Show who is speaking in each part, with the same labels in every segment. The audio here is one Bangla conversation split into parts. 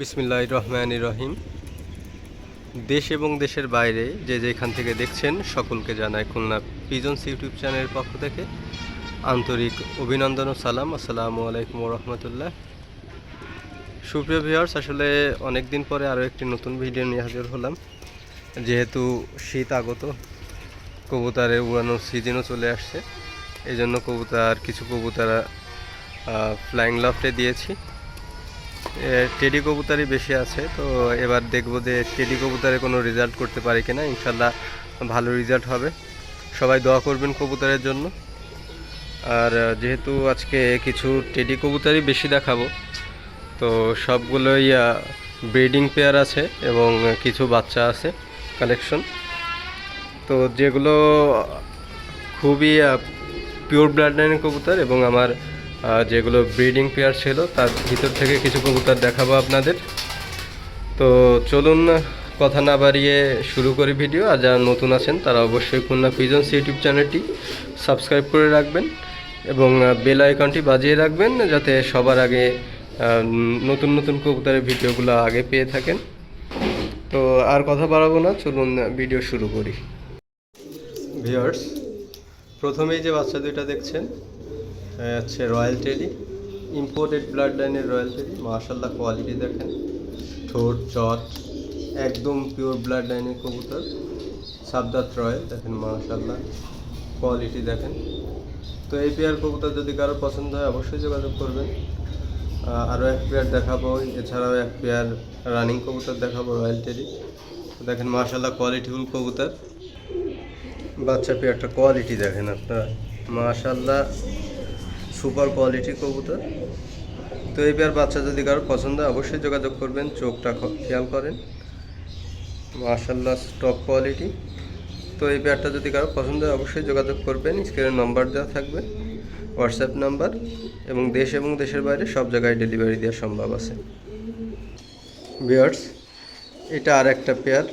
Speaker 1: বিসমিল্লাহ রহমান রহিম। দেশ এবং দেশের বাইরে যে যেখান থেকে দেখছেন সকলকে জানায় খুলনা পিজন্স ইউটিউব চ্যানেলের পক্ষ থেকে আন্তরিক অভিনন্দন ও সালাম। আসসালামু আলাইকুম রহমতুল্লাহ। সুপ্রিয় ভিউয়ার্স, আসলে অনেক দিন পরে আরও একটি নতুন ভিডিও নিয়ে হাজির হলাম। যেহেতু শীত আগত কবুতরের উড়ানোর সিজনও চলে আসছে। এই জন্য কবুতার, কিছু কবুতারা ফ্লাইং লফটে দিয়েছি। টেডি কবুতারই বেশি আছে, তো এবার দেখব যে টেডি কবুতারে কোনো রেজাল্ট করতে পারি কিনা ইনশাল্লাহ ভালো রেজাল্ট হবে। সবাই দোয়া করবেন কবুতারের জন্য। আর যেহেতু আজকে কিছু টেডি কবুতারই বেশি দেখাবো, তো সবগুলোই ব্রিডিং পেয়ার আছে এবং কিছু বাচ্চা আছে কালেকশন তো যেগুলো খুবই পিওর ব্লাড লাইনের কবুতর এবং আমার যেগুলো ব্রিডিং পেয়ার ছিল, তার ভিতর থেকে কিছু কবুতর দেখাবো আপনাদের। তো চলুন, কথা না বাড়িয়ে শুরু করি ভিডিও, আর যারা নতুন আছেন, তারা অবশ্যই খুলনা পিজন্স ইউটিউব চ্যানেলটি সাবস্ক্রাইব করে রাখবেন, এবং বেল আইকনটি বাজিয়ে রাখবেন, যাতে সবার আগে নতুন নতুন কবুতরের ভিডিওগুলো আগে পেয়ে থাকেন। তো আর কথা বাড়াবো না, চলুন, ভিডিও শুরু করি। ভিউয়ার্স প্রথমেই যে বাচ্চা দুইটা দেখছেন হচ্ছে রয়্যাল টেডি ইম্পোর্টেড ব্লাড লাইনের রয়্যাল টেডি মার্শাল্লাহ কোয়ালিটি দেখেন। ঠোঁট, চট, একদম পিওর ব্লাড লাইনের কবুতর। সাবদাত রয়্যাল, দেখেন মার্শাল্লাহ কোয়ালিটি দেখেন। তো এই পেয়ার কবুতর যদি কারও পছন্দ হয়, অবশ্যই যোগাযোগ করবেন। আরও এক পেয়ার দেখাবো। এছাড়াও এক পেয়ার রানিং কবুতর দেখাবো রয়্যাল টেডি দেখেন মার্শাল্লাহ কোয়ালিটিফুল কবুতর। বাচ্চা পেয়ারটা কোয়ালিটি দেখেন আপনারা। মাশাল্লাহ সুপার কোয়ালিটি কবুতর। তো এই পেয়ার বাচ্চা যদি কারও পছন্দ হয়, অবশ্যই যোগাযোগ করবেন, চোখটা খেয়াল করেন। মার্শাল্লাহ টপ কোয়ালিটি তো এই পেয়ারটা যদি কারও পছন্দ হয়, অবশ্যই যোগাযোগ করবেন। স্ক্রিনে নাম্বার দেওয়া থাকবে হোয়াটসঅ্যাপ নাম্বার এবং দেশ এবং দেশের বাইরে সব জায়গায় ডেলিভারি দেওয়া সম্ভব আছে। বিয়ার্স এটা আর একটা পেয়ার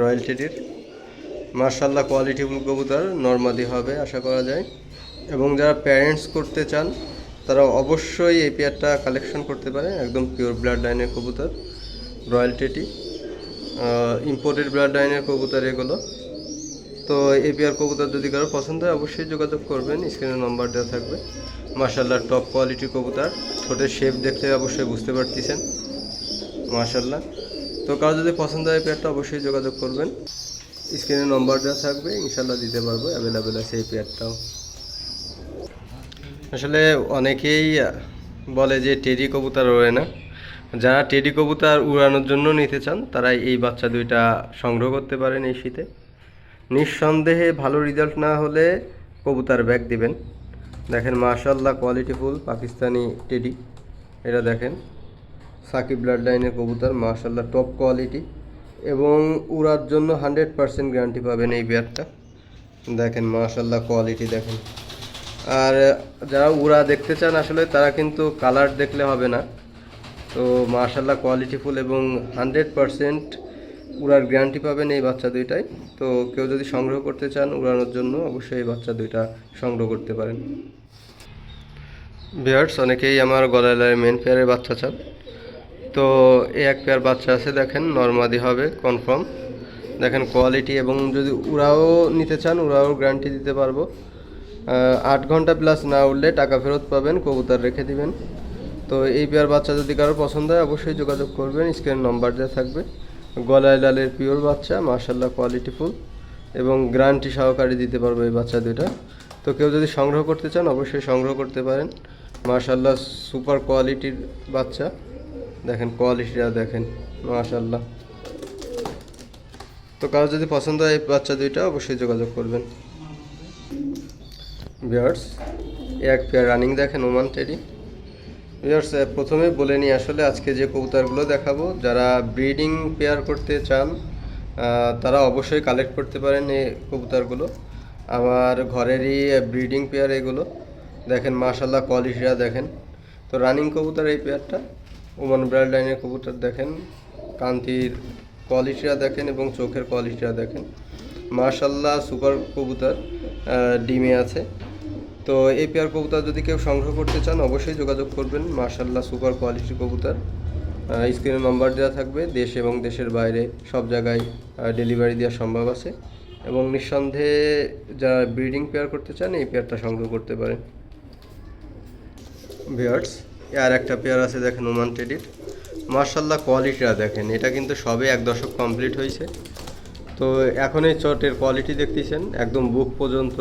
Speaker 1: রয়্যাল টেডির মার্শাল্লাহ কোয়ালিটি কবুতর নর্মাদি হবে, আশা করা যায়। এবং যারা প্যারেন্টস করতে চান, তারা অবশ্যই এই পেয়ারটা কালেকশন করতে পারে, একদম পিওর ব্লাড লাইনের কবুতর রয়্যাল টেটি ইম্পোর্টেড ব্লাড লাইনের কবুতর এগুলো। তো এই পেয়ার কবুতর যদি কারও পছন্দ হয়, অবশ্যই যোগাযোগ করবেন স্ক্রিনে নম্বর দেওয়া থাকবে। মার্শাল্লাহ টপ কোয়ালিটি কবুতর ছোটের শেপ দেখলে অবশ্যই বুঝতে পারতেছেন মার্শাল্লাহ তো কারও যদি পছন্দ হয় পেয়ারটা, অবশ্যই যোগাযোগ করবেন। স্ক্রিনে নম্বর দেওয়া থাকবে ইনশাল্লাহ দিতে পারব অ্যাভেলেবেল আছে এই পেয়ারটাও। আসলে অনেকেই বলে যে টেডি কবুতর ওড়ে না। যারা টেডি কবুতর উড়ানোর জন্য নিতে চান, তারা এই বাচ্চা দুইটা সংগ্রহ করতে পারেন এই শীতে। নিঃসন্দেহে ভালো রেজাল্ট না হলে কবুতর ব্যাগ দিবেন। দেখেন মাশাল্লাহ কোয়ালিটিফুল পাকিস্তানি টেডি। এটা দেখেন, সাকিব ব্লাড লাইনের কবুতর মাশাল্লাহ টপ কোয়ালিটি এবং উড়ার জন্য হান্ড্রেড পারসেন্ট গ্যারান্টি পাবেন এই ব্যাগটা দেখেন মাশাল্লাহ কোয়ালিটি দেখেন। আর যারা উড়া দেখতে চান আসলে তারা কিন্তু কালার দেখলে হবে না। তো মাশাল্লাহ কোয়ালিটিফুল এবং হান্ড্রেড পারসেন্ট উড়ার গ্যারান্টি পাবেন এই বাচ্চা দুইটাই। তো কেউ যদি সংগ্রহ করতে চান উড়ানোর জন্য অবশ্যই এই বাচ্চা দুইটা সংগ্রহ করতে পারেন। বিয়ার্স অনেকেই আমার গলায় মেন পেয়ারের বাচ্চা চান। তো এই এক পেয়ার বাচ্চা আছে দেখেন, নর্মাদি হবে কনফার্ম দেখেন কোয়ালিটি এবং যদি উড়াও নিতে চান উড়াও গ্যারান্টি দিতে পারব। আট ঘণ্টা প্লাস না উঠলে টাকা ফেরত পাবেন, কবুতর রেখে দিবেন। তো এই পেয়ার বাচ্চা যদি কারও পছন্দ হয়, অবশ্যই যোগাযোগ করবেন স্ক্রিন নাম্বার দেওয়া থাকবে। গলায় লালের পিওর বাচ্চা মার্শাল্লাহ কোয়ালিটিফুল এবং গ্যারান্টি সহকারে দিতে পারব এই বাচ্চা দুইটা। তো কেউ যদি সংগ্রহ করতে চান, অবশ্যই সংগ্রহ করতে পারেন। মার্শাল্লাহ সুপার কোয়ালিটির বাচ্চা। দেখেন কোয়ালিটিটা দেখেন মাশাল্লাহ তো কারও যদি পছন্দ হয় এই বাচ্চা দুইটা, অবশ্যই যোগাযোগ করবেন। বিয়ার্স এক পেয়ার রানিং দেখেন ওমান টেডি বিয়ার্স প্রথমে বলে নিই আসলে আজকে যে কবুতরগুলো দেখাবো, যারা ব্রিডিং পেয়ার করতে চান তারা অবশ্যই কালেক্ট করতে পারেন এই কবুতরগুলো। আমার ঘরেরই ব্রিডিং পেয়ার এগুলো। দেখেন মাশাল্লাহ কোয়ালিটিটা দেখেন। তো রানিং কবুতর এই পেয়ারটা ওমান ব্রাইড লাইনের কবুতর দেখেন। কান্তির কোয়ালিটিটা দেখেন এবং চোখের কোয়ালিটিটা দেখেন। মাশাল্লাহ সুপার কবুতর ডিমে আছে। তো এই পেয়ার কবুতর যদি কেউ সংগ্রহ করতে চান, অবশ্যই যোগাযোগ করবেন। মার্শাল্লাহ সুপার কোয়ালিটির কবুতর। স্ক্রিনে নাম্বার দেওয়া থাকবে। দেশ এবং দেশের বাইরে সব জায়গায় ডেলিভারি দেওয়া সম্ভব আছে। এবং নিঃসন্দেহে যারা ব্রিডিং পেয়ার করতে চান, এই পেয়ারটা সংগ্রহ করতে পারেন। বিয়ার্স আর একটা পেয়ার আছে, দেখেন ওমান টেডির মার্শাল্লাহ কোয়ালিটিটা দেখেন। এটা কিন্তু সবে এক দশক কমপ্লিট হয়েছে। তো এখন এই চটের কোয়ালিটি দেখতেছেন, একদম বুক পর্যন্ত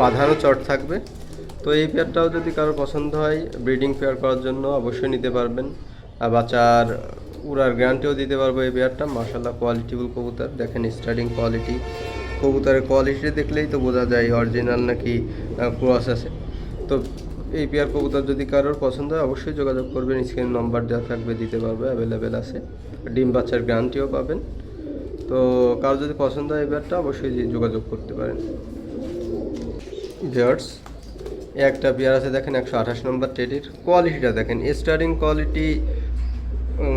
Speaker 1: বাঁধানো চট থাকবে। তো এই পেয়ারটাও যদি কারও পছন্দ হয় ব্রিডিং পেয়ার করার জন্য অবশ্যই নিতে পারবেন। আর বাচ্চার উড়ার গ্যারান্টিও দিতে পারব এই পেয়ারটা মার্শাল্লাহ কোয়ালিটিফুল কবুতর। দেখেন স্টার্টিং কোয়ালিটি কবুতরের কোয়ালিটি দেখলেই তো বোঝা যায় অরিজিনাল নাকি ক্রস আছে। তো এই পেয়ার কবুতর যদি কারোর পছন্দ হয়, অবশ্যই যোগাযোগ করবেন। স্ক্রিন নম্বর দেওয়া থাকবে, দিতে পারবে অ্যাভেলেবেল আছে। ডিম বাচ্চার গ্যারান্টিও পাবেন। তো কারও যদি পছন্দ হয় এই পেয়ারটা অবশ্যই যোগাযোগ করতে পারেন। ভিয়ার্স একটা পেয়ার আছে দেখেন একশো আঠাশ নম্বর টেডির কোয়ালিটিটা দেখেন স্টার্টিং কোয়ালিটি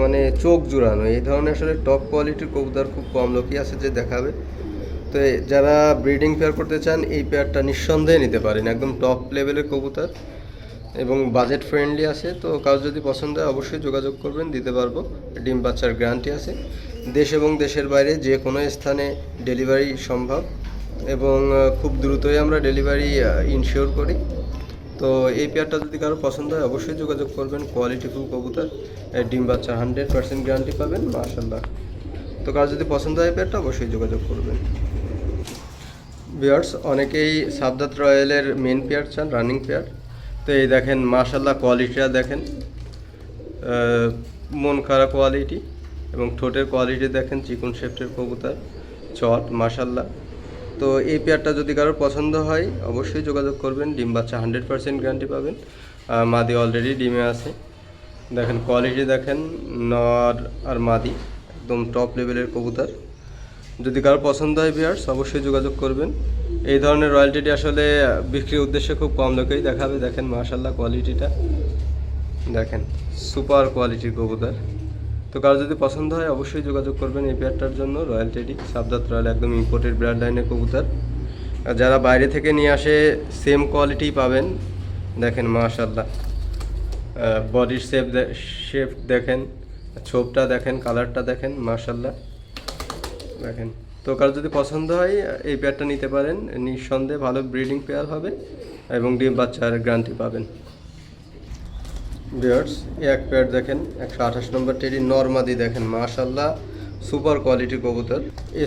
Speaker 1: মানে চোখ জুড়ানো। এই ধরনের আসলে টপ কোয়ালিটির কবুতর খুব কম লোকই আছে যে দেখাবে। তো যারা ব্রিডিং পেয়ার করতে চান, এই পেয়ারটা নিঃসন্দেহে নিতে পারেন। একদম টপ লেভেলের কবুতর এবং বাজেট ফ্রেন্ডলি আছে। তো কারও যদি পছন্দ হয়, অবশ্যই যোগাযোগ করবেন, দিতে পারব। ডিম বাচ্চার গ্যারান্টি আছে। দেশ এবং দেশের বাইরে যে কোনো স্থানে ডেলিভারি সম্ভব এবং খুব দ্রুতই আমরা ডেলিভারি ইনশিওর করি। তো এই পেয়ারটা যদি কারও পছন্দ হয়, অবশ্যই যোগাযোগ করবেন কোয়ালিটিফুল কবুতর এই ডিম বাচ্চা হান্ড্রেড পার্সেন্ট গ্যারান্টি পাবেন মাশাল্লাহ তো কারও যদি পছন্দ হয় পেয়ারটা, অবশ্যই যোগাযোগ করবেন। বিয়ার্স অনেকেই সাবদাত রয়্যালের মেন পেয়ার চান, রানিং পেয়ার। তো এই দেখেন মাশাল্লাহ কোয়ালিটিটা দেখেন মন খারাপ কোয়ালিটি। এবং ঠোঁটের কোয়ালিটি দেখেন, চিকন শেফটের কবুতর, চট, মাশাল্লাহ। তো এই পেয়ারটা যদি কারোর পছন্দ হয়, অবশ্যই যোগাযোগ করবেন। ডিম বাচ্চা হান্ড্রেড পার্সেন্ট গ্যারান্টি পাবেন। মাদি অলরেডি ডিমে আছে। দেখেন কোয়ালিটি দেখেন, নর আর মাদি, একদম টপ লেভেলের কবুতর। যদি কারও পছন্দ হয় বিয়ার্স অবশ্যই যোগাযোগ করবেন। এই ধরনের রয়্যালটিটি আসলে বিক্রির উদ্দেশ্যে খুব কম লোকেই দেখাবে। দেখেন, মাশাল্লাহ কোয়ালিটিটা দেখেন সুপার কোয়ালিটির কবুতর। তো কারও যদি পছন্দ হয়, অবশ্যই যোগাযোগ করবেন এই পেয়ারটার জন্য রয়্যাল টেডি সাবদাত রয়্যাল, একদম ইম্পোর্টেড ব্র্যান্ড লাইনের কবুতর। আর যারা বাইরে থেকে নিয়ে আসে সেম কোয়ালিটি পাবেন। দেখেন মাশাল্লাহ বডির শেপ শেপ দেখেন, ছোপটা দেখেন কালারটা দেখেন মাশাল্লাহ দেখেন, তো কারও যদি পছন্দ হয়, এই পেয়ারটা নিতে পারেন। নিঃসন্দেহে ভালো ব্রিডিং পেয়ার হবে এবং ডিম বাচ্চার গ্যারান্টি পাবেন। বিয়ার্স এক পেয়ার দেখেন, একশো আঠাশ নম্বর টেরি নর্মাদি দেখেন, মাশাল্লাহ সুপার কোয়ালিটি কবুতর।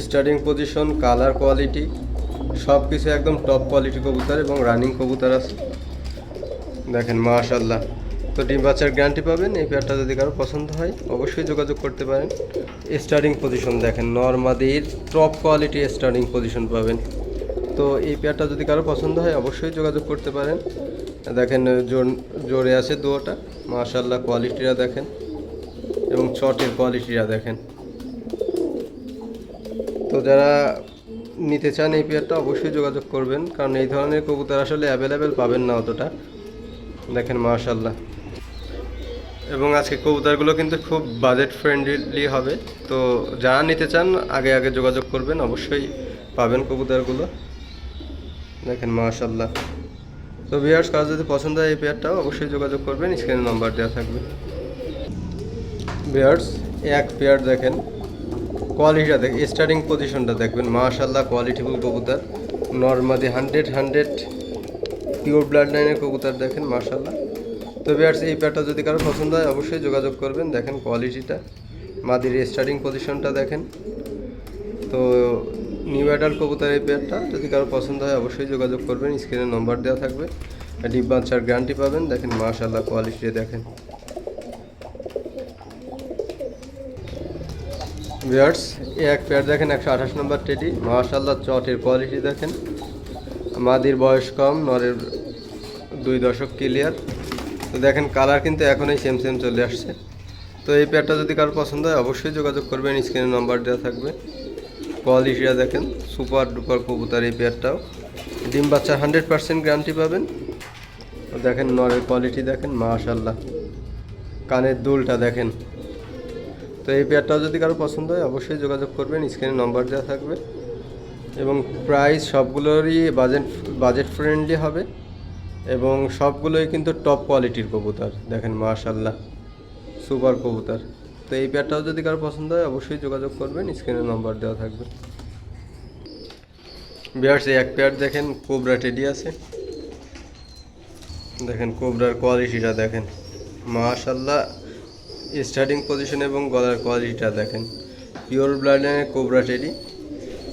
Speaker 1: স্টার্টিং পজিশন কালার কোয়ালিটি সব কিছু একদম টপ কোয়ালিটি কবুতর এবং রানিং কবুতর আছে। দেখেন, মাশাল্লাহ। তো ডিম বাচ্চার গ্যারান্টি পাবেন, এই পেয়ারটা যদি কারও পছন্দ হয়, অবশ্যই যোগাযোগ করতে পারেন। স্টার্টিং পজিশন দেখেন, নর্মাদির টপ কোয়ালিটি স্টার্টিং পজিশন পাবেন। তো এই পেয়ারটা যদি কারও পছন্দ হয়, অবশ্যই যোগাযোগ করতে পারেন। দেখেন জোর- আছে দুয়োটা। মাশাল্লাহ কোয়ালিটিটা দেখেন এবং চটের কোয়ালিটিটা দেখেন। তো যারা নিতে চান এই পেয়ারটা অবশ্যই যোগাযোগ করবেন, কারণ এই ধরনের কবুতর আসলে অ্যাভেলেবেল পাবেন না অতটা। দেখেন মাশাল্লাহ এবং আজকে কবুতরগুলো কিন্তু খুব বাজেট ফ্রেন্ডলি হবে। তো যারা নিতে চান, আগে আগে যোগাযোগ করবেন, অবশ্যই পাবেন কবুতরগুলো। দেখেন মাশাল্লাহ তো বিয়ার্স কাজ যদি পছন্দ হয় এই পেয়ারটাও অবশ্যই যোগাযোগ করবেন স্ক্রিনে নাম্বার দেওয়া থাকবে। বিয়ার্স এক পেয়ার দেখেন কোয়ালিটিটা দেখ স্টার্টিং পজিশনটা দেখবেন মাশাল্লাহ কোয়ালিটিফুল কবুতর normally hundred hundred pure blood লাইনের কবুতর দেখেন মাশাল্লাহ তো বিয়ার্স এই পেয়ারটা যদি কারও পছন্দ হয়, অবশ্যই যোগাযোগ করবেন, দেখেন কোয়ালিটিটা মাদির স্টার্টিং পজিশনটা দেখেন। তো নিউ অ্যাডাল্ট কবুতর এই পেয়ারটা যদি কারও পছন্দ হয়, অবশ্যই যোগাযোগ করবেন। স্ক্রিনে নম্বর দেওয়া থাকবে। ডিপ বাচ্চার গ্যারান্টি পাবেন। দেখেন মাশাল্লাহ কোয়ালিটি দেখেন। ভিয়ার্স এক পেয়ার দেখেন, একশো আঠাশ নম্বর টেডি মাশাল্লাহ চটের কোয়ালিটি দেখেন। মাদির বয়স কম, নরের দুই দশক ক্লিয়ার তো দেখেন কালার কিন্তু এখনই সেম সেম চলে আসছে। তো এই পেয়ারটা যদি কারও পছন্দ হয়, অবশ্যই যোগাযোগ করবেন। স্ক্রিনে নাম্বার দেওয়া থাকবে। কোয়ালিটিটা দেখেন। সুপার ডুপার কবুতর এই পেয়ারটাও। ডিম বাচ্চা হান্ড্রেড পার্সেন্ট গ্যারান্টি পাবেন। দেখেন, নরের কোয়ালিটি দেখেন মাশাল্লাহ কানের দুলটা দেখেন। তো এই পেয়ারটাও যদি কারও পছন্দ হয়, অবশ্যই যোগাযোগ করবেন। স্ক্রিনে নম্বর দেওয়া থাকবে। এবং প্রাইস সবগুলোরই বাজেট বাজেট ফ্রেন্ডলি হবে। এবং সবগুলোই কিন্তু টপ কোয়ালিটির কবুতর। দেখেন মাশাল্লাহ সুপার কবুতর। তো এই পেয়ারটাও যদি কারও পছন্দ হয়, অবশ্যই যোগাযোগ করবেন স্ক্রিনে নম্বর দেওয়া থাকবে। বিয়ার্স এই এক পেয়ার দেখেন কোবরা টেডি আছে। দেখেন কোবরার কোয়ালিটিটা দেখেন। মাশাল্লাহ স্টার্টিং পজিশন এবং গলার কোয়ালিটিটা দেখেন। পিওর ব্লাডের কোবরা টেডি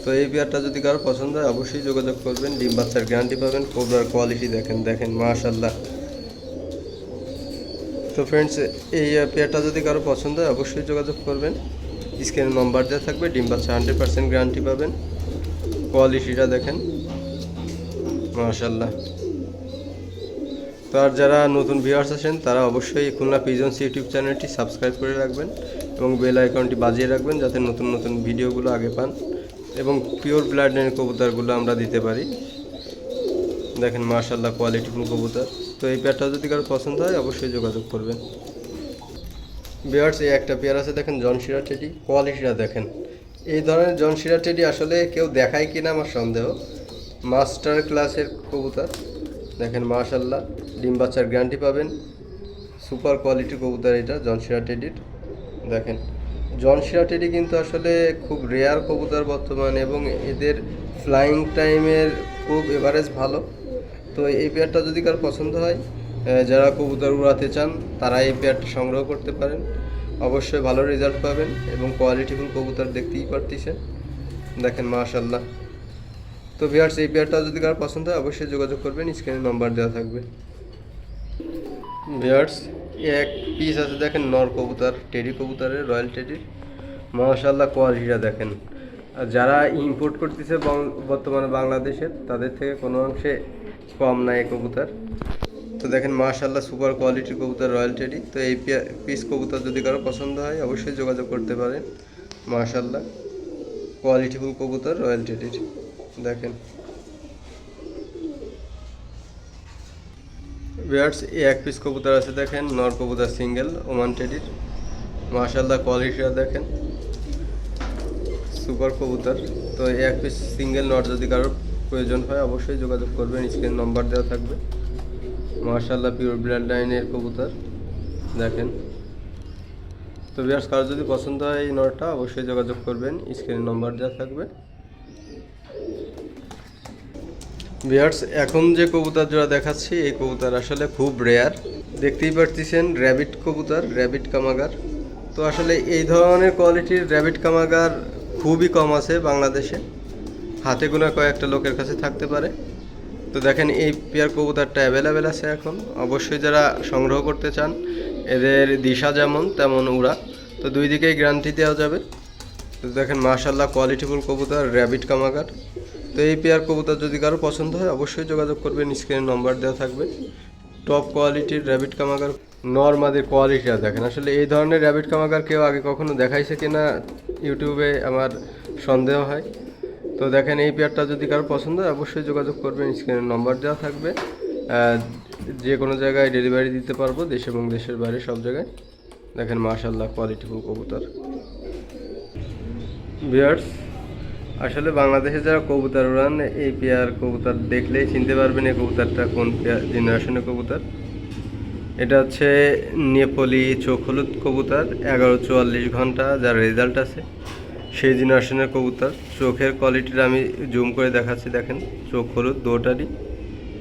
Speaker 1: তো এই পেয়ারটা যদি কারও পছন্দ হয়, অবশ্যই যোগাযোগ করবেন। ডিম বাচ্চার গ্যারান্টি পাবেন কোবরার কোয়ালিটি দেখেন দেখেন মাশাল্লাহ তো ফ্রেন্ডস এই পেয়ারটা যদি কারও পছন্দ হয়, অবশ্যই যোগাযোগ করবেন। স্ক্রিনে নম্বর দেওয়া থাকবে, ডিম বাচ্চা হান্ড্রেড পার্সেন্ট গ্যারান্টি পাবেন। কোয়ালিটিটা দেখেন। মাশাল্লাহ তো আর যারা নতুন ভিউয়ার্স আছেন তারা অবশ্যই খুলনা পিজন্স ইউটিউব চ্যানেলটি সাবস্ক্রাইব করে রাখবেন এবং বেল আইকনটি বাজিয়ে রাখবেন, যাতে নতুন নতুন ভিডিওগুলো আগে পান এবং পিওর ব্লাড কবুতরগুলো আমরা দিতে পারি। দেখেন মাশাল্লাহ কোয়ালিটিফুল কবুতর। তো এই পেয়ারটা যদি কারও পছন্দ হয়, অবশ্যই যোগাযোগ করবেন। বিয়ার্স এই একটা পেয়ার আছে, দেখেন জনশিরা টেডি কোয়ালিটিটা দেখেন। এই ধরনের জনশিরা টেডি আসলে কেউ দেখায় কিনা আমার সন্দেহ। মাস্টার ক্লাসের কবুতর। দেখেন মাশাল্লাহ ডিম বাচ্চার গ্যারান্টি পাবেন। সুপার কোয়ালিটি কবুতর এটা জনশিরা টেডির দেখেন জনশিরা টেডি কিন্তু আসলে খুব রেয়ার কবুতর বর্তমান এবং এদের ফ্লাইং টাইমের খুব এভারেজ ভালো। তো এই পেয়ারটা যদি কারও পছন্দ হয় যারা কবুতর উড়াতে চান, তারা এই পেয়ারটা সংগ্রহ করতে পারেন। অবশ্যই ভালো রেজাল্ট পাবেন এবং কোয়ালিটিফুল কবুতর দেখতেই পারতেছেন। দেখেন মাশাল্লাহ তো ভিয়ার্স এই পেয়ারটা যদি কারও পছন্দ হয়, অবশ্যই যোগাযোগ করবেন স্ক্রিনে নাম্বার দেওয়া থাকবে। ভিয়ার্স এক পিস আছে, দেখেন, নর কবুতর টেডি কবুতরের রয়্যাল টেডির মাশাল্লাহ কোয়ালিটিটা দেখেন। আর যারা ইম্পোর্ট করতেছে বর্তমানে বাংলাদেশের তাদের থেকে কোনো অংশে কম নাই এই কবুতর। তো দেখেন মাশাল্লাহ সুপার কোয়ালিটির কবুতর, রয়্যাল টেডি। তো এই পিস কবুতর যদি কারও পছন্দ হয়, অবশ্যই যোগাযোগ করতে পারেন। মাশাল্লাহ কোয়ালিটিফুল কবুতর, রয়্যাল টেডির। দেখেন। বিয়ার্স, এই এক পিস কবুতর আছে, দেখেন। নর কবুতর সিঙ্গেল, ওমান টেডির। মাশাল্লাহ কোয়ালিটিটা দেখেন। সুপার কবুতর। তো এক পিস সিঙ্গেল নট যদি কারোর প্রয়োজন হয়, অবশ্যই যোগাযোগ করবেন, স্ক্রিন নম্বর দেওয়া থাকবে। মাশাল্লাহ পিওর ব্লাড লাইনের কবুতর, দেখেন। তো বিয়ার্স, কারও যদি পছন্দ হয় এই নটটা, অবশ্যই যোগাযোগ করবেন, স্ক্রিন নম্বর দেওয়া থাকবে। বিয়ার্স, এখন যে কবুতর জোড়া দেখাচ্ছি, এই কবুতর আসলে খুব রেয়ার দেখতেই পারতেছেন র্যাবিট কবুতর র্যাবিট কামাগার। তো আসলে এই ধরনের কোয়ালিটির র্যাবিট কামাগার খুবই কম আছে বাংলাদেশে। হাতে গোনা কয়েকটা লোকের কাছে থাকতে পারে। তো দেখেন, এই পেয়ার কবুতরটা অ্যাভেলেবেল আছে এখন। অবশ্যই যারা সংগ্রহ করতে চান, এদের দিশা যেমন তেমন উড়া। তো দুই দিকেই গ্যারান্টি দেওয়া যাবে। তো দেখেন মাশাল্লাহ কোয়ালিটিফুল কবুতর র্যাবিট কামাগার। তো এই পেয়ার কবুতর যদি কারও পছন্দ হয়, অবশ্যই যোগাযোগ করবেন স্ক্রিনে নম্বর দেওয়া থাকবে। টপ কোয়ালিটির র্যাবিট কামাগার নর্মাদের কোয়ালিটিটা দেখেন। আসলে এই ধরনের র্যাবিট কামাকার কেউ আগে কখনো দেখাইছে কিনা ইউটিউবে আমার সন্দেহ হয়। তো দেখেন, এই পেয়ারটা যদি কারও পছন্দ হয়, অবশ্যই যোগাযোগ করবেন। স্ক্রিনের নম্বর দেওয়া থাকবে। যে কোনো জায়গায় ডেলিভারি দিতে পারব, দেশ এবং দেশের বাইরে সব জায়গায়। দেখেন মাশাল্লাহ কোয়ালিটিফুল কবুতর। বিয়ার্স আসলে বাংলাদেশে যারা কবুতর উড়ান, এই পেয়ার কবুতর দেখলেই চিনতে পারবেন এই কবুতরটা কোন পেয়ার জেনারেশনের কবুতর। এটা হচ্ছে নেপলি চোখ হলুদ কবুতর, এগারো চুয়াল্লিশ ঘণ্টা, যার রেজাল্ট আছে। সেই জেনারেশনের কবুতর। চোখের কোয়ালিটিটা আমি জুম করে দেখাচ্ছি, দেখেন। চোখ হলুদ, দুটারই।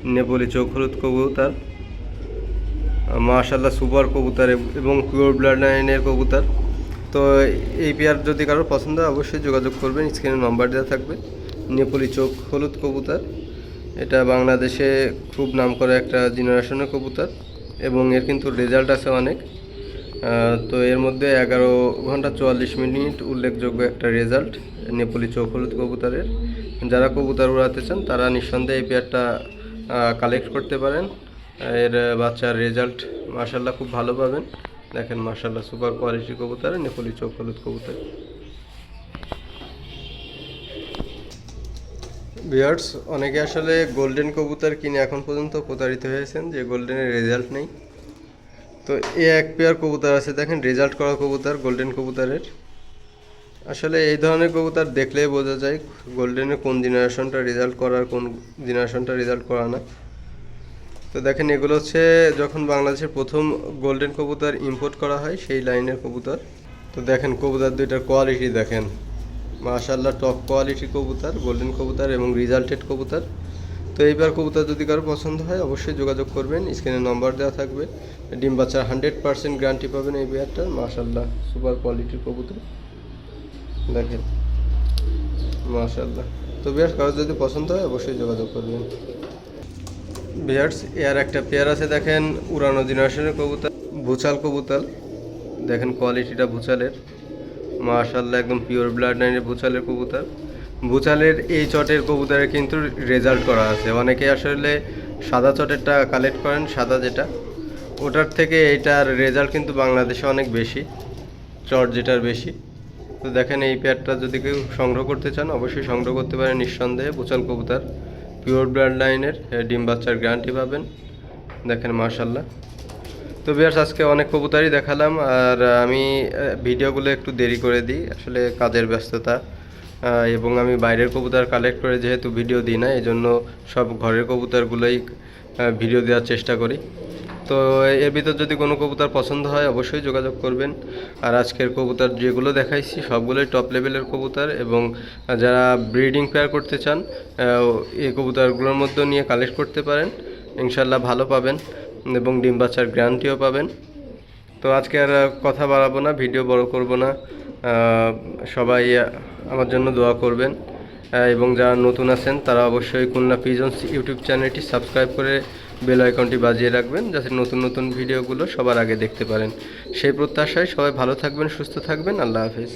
Speaker 1: নেপলি চোখ হলুদ কবুতর। মাশাল্লাহ সুপার কবুতর এবং পিওর ব্লাড লাইনের কবুতর। তো এই পেয়ার যদি কারোর পছন্দ হয়, অবশ্যই যোগাযোগ করবেন। স্ক্রিনে নাম্বার দেওয়া থাকবে। নেপলি চোখ হলুদ কবুতর। এটা বাংলাদেশে খুব নাম করা একটা জেনারেশনের কবুতর। এবং এর কিন্তু রেজাল্ট আছে অনেক। তো এর মধ্যে এগারো ঘণ্টা চুয়াল্লিশ মিনিট উল্লেখযোগ্য একটা রেজাল্ট নেপলি চোখ হলুদ কবুতরের। যারা কবুতর উড়াতে চান, তারা নিঃসন্দেহে এই পেয়ারটা কালেক্ট করতে পারেন। এর বাচ্চার রেজাল্ট মার্শাল্লাহ খুব ভালো পাবেন। দেখেন মার্শাল্লাহ সুপার কোয়ালিটি কবুতর, নেপলি চোখ হলুদ কবুতর। বিয়ার্স অনেকে আসলে গোল্ডেন কবুতর কিনে এখন পর্যন্ত প্রতারিত হয়েছেন, যে গোল্ডেনের রেজাল্ট নেই। তো এ এক পেয়ার কবুতর আছে, দেখেন রেজাল্ট করা কবুতর গোল্ডেন কবুতরের। আসলে এই ধরনের কবুতর দেখলেই বোঝা যায় গোল্ডেনের কোন জেনারেশনটা রেজাল্ট করার, কোন জেনারেশনটা রেজাল্ট করা না। তো দেখেন এগুলো হচ্ছে যখন বাংলাদেশের প্রথম গোল্ডেন কবুতর ইম্পোর্ট করা হয়, সেই লাইনের কবুতর। তো দেখেন কবুতর দুইটার কোয়ালিটি দেখেন। মাশাল্লাহ টপ কোয়ালিটি কবুতর গোল্ডেন কবুতর এবং রিজাল্টেড কবুতর। তো এইবার কবুতর যদি কারও পছন্দ হয়, অবশ্যই যোগাযোগ করবেন। স্ক্রিনে নম্বর দেওয়া থাকবে। ডিম বাচ্চার হান্ড্রেড পার্সেন্ট গ্যারান্টি পাবেন এই বিয়ারটার মাশাল্লাহ সুপার কোয়ালিটির কবুতর। দেখেন। মাশাল্লাহ তো বিয়ার কারও যদি পছন্দ হয়, অবশ্যই যোগাযোগ করবেন। বিয়ার্স, এর একটা পেয়ার আছে, দেখেন, উড়ানো জেনারেশনের কবুতর, ভুচাল কবুতাল দেখেন কোয়ালিটিটা ভুচালের। মাশাল্লাহ একদম পিওর ব্লাড লাইনের ভুচালের কবুতর। ভুচালের এই চটের কবুতরে কিন্তু রেজাল্ট করা আছে। অনেকে আসলে সাদা চটেরটা কালেক্ট করেন, সাদা যেটা। ওটার থেকে এটার রেজাল্ট কিন্তু বাংলাদেশে অনেক বেশি, চট যেটার বেশি। তো দেখেন এই পেয়ারটা যদি কেউ সংগ্রহ করতে চান, অবশ্যই সংগ্রহ করতে পারেন নিঃসন্দেহে ভুচাল কবুতর। পিওর ব্লাড লাইনের ডিম বাচ্চার গ্যারান্টি পাবেন। দেখেন মাশাল্লাহ তো বিয়ার্স আজকে অনেক কবুতারই দেখালাম, আর আমি ভিডিওগুলো একটু দেরি করে দিই। আসলে কাজের ব্যস্ততা। এবং আমি বাইরের কবুতর কালেক্ট করে যেহেতু ভিডিও দিই না এই জন্য সব ঘরের কবুতরগুলোই ভিডিও দেওয়ার চেষ্টা করি। তো এর ভিতর যদি কোনো কবুতর পছন্দ হয়, অবশ্যই যোগাযোগ করবেন। আর আজকের কবুতর যেগুলো দেখাইছি, সবগুলোই টপ লেভেলের কবুতর এবং যারা ব্রিডিং পেয়ার করতে চান এই কবুতরগুলোর মধ্যে নিয়ে কালেক্ট করতে পারেন। ইনশাল্লাহ ভালো পাবেন এবং ডিম বাচ্চার গ্যারান্টিও পাবেন। তো আজকে আর কথা বাড়াবো না ভিডিও বড় করব না। সবাই আমার জন্য দোয়া করবেন। এবং যারা নতুন আছেন, তারা অবশ্যই খুলনা পিজন্স ইউটিউব চ্যানেলটি সাবস্ক্রাইব করে বেল আইকনটি বাজিয়ে রাখবেন, যাতে নতুন নতুন ভিডিওগুলো সবার আগে দেখতে পারেন। সেই প্রত্যাশায় সবাই ভালো থাকবেন, সুস্থ থাকবেন। আল্লাহ হাফিজ।